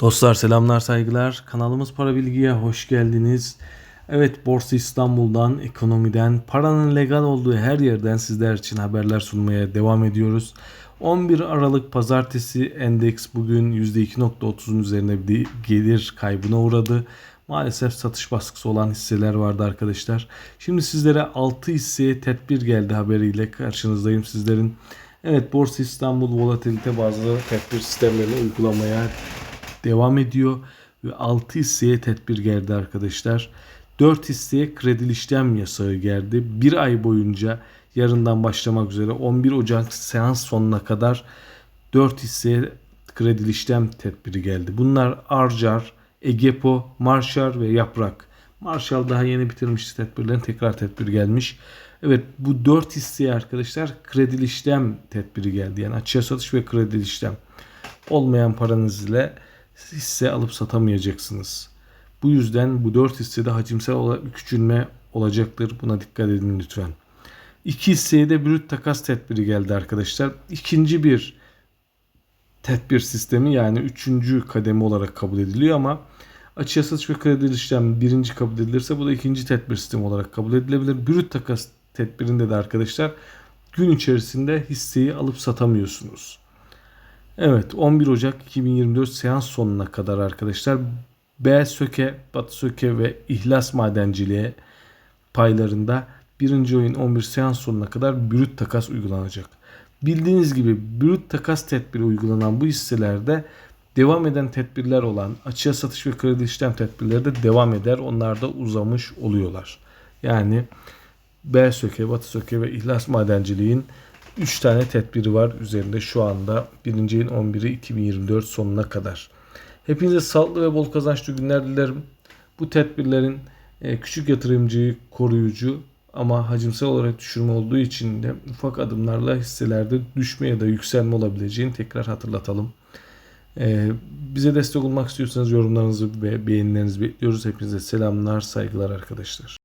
Dostlar selamlar saygılar. Kanalımız Para Bilgi'ye hoş geldiniz. Evet Borsa İstanbul'dan, ekonomiden, paranın legal olduğu her yerden sizler için haberler sunmaya devam ediyoruz. 11 Aralık Pazartesi endeks bugün %2.30'un üzerine bir gelir kaybına uğradı. Maalesef satış baskısı olan hisseler vardı arkadaşlar. Şimdi sizlere 6 hisseye tedbir geldi haberiyle karşınızdayım sizlerin. Evet Borsa İstanbul volatilite bazlı tedbir sistemlerini uygulamaya devam ediyor ve 6 hisseye tedbir geldi arkadaşlar. 4 hisseye kredili işlem yasağı geldi. Bir ay boyunca yarından başlamak üzere 11 Ocak seans sonuna kadar 4 hisseye kredili işlem tedbiri geldi. Bunlar Arcar, Egepo, Marshall ve Yaprak. Marshall daha yeni bitirmişti tedbirlerin tekrar tedbir gelmiş. Evet bu 4 hisseye arkadaşlar kredili işlem tedbiri geldi. Yani açığa satış ve kredili işlem. Olmayan paranız ile hisse alıp satamayacaksınız. Bu yüzden bu 4 hissede hacimsel olarak bir küçülme olacaktır. Buna dikkat edin lütfen. İki hisseye de brüt takas tedbiri geldi arkadaşlar. İkinci bir tedbir sistemi yani üçüncü kademe olarak kabul ediliyor ama açığa satış ve kredi işlem birinci kabul edilirse bu da ikinci tedbir sistemi olarak kabul edilebilir. Brüt takas tedbirinde de arkadaşlar gün içerisinde hisseyi alıp satamıyorsunuz. Evet 11 Ocak 2024 seans sonuna kadar arkadaşlar B Söke, Batı Söke ve İhlas Madenciliğe paylarında birinci oyun 11 seans sonuna kadar brüt takas uygulanacak. Bildiğiniz gibi brüt takas tedbiri uygulanan bu hisselerde devam eden tedbirler olan açığa satış ve kredi işlem tedbirleri de devam eder. Onlar da uzamış oluyorlar. Yani B Söke, Batı Söke ve İhlas Madenciliğin 3 tane tedbiri var üzerinde şu anda 1. ayın 11'i 2024 sonuna kadar. Hepinize sağlıklı ve bol kazançlı günler dilerim. Bu tedbirlerin e, küçük yatırımcıyı koruyucu ama hacimsel olarak düşürme olduğu için de ufak adımlarla hisselerde düşme ya da yükselme olabileceğini tekrar hatırlatalım. E, bize destek olmak istiyorsanız yorumlarınızı ve beğenilerinizi bekliyoruz. Hepinize selamlar, saygılar arkadaşlar.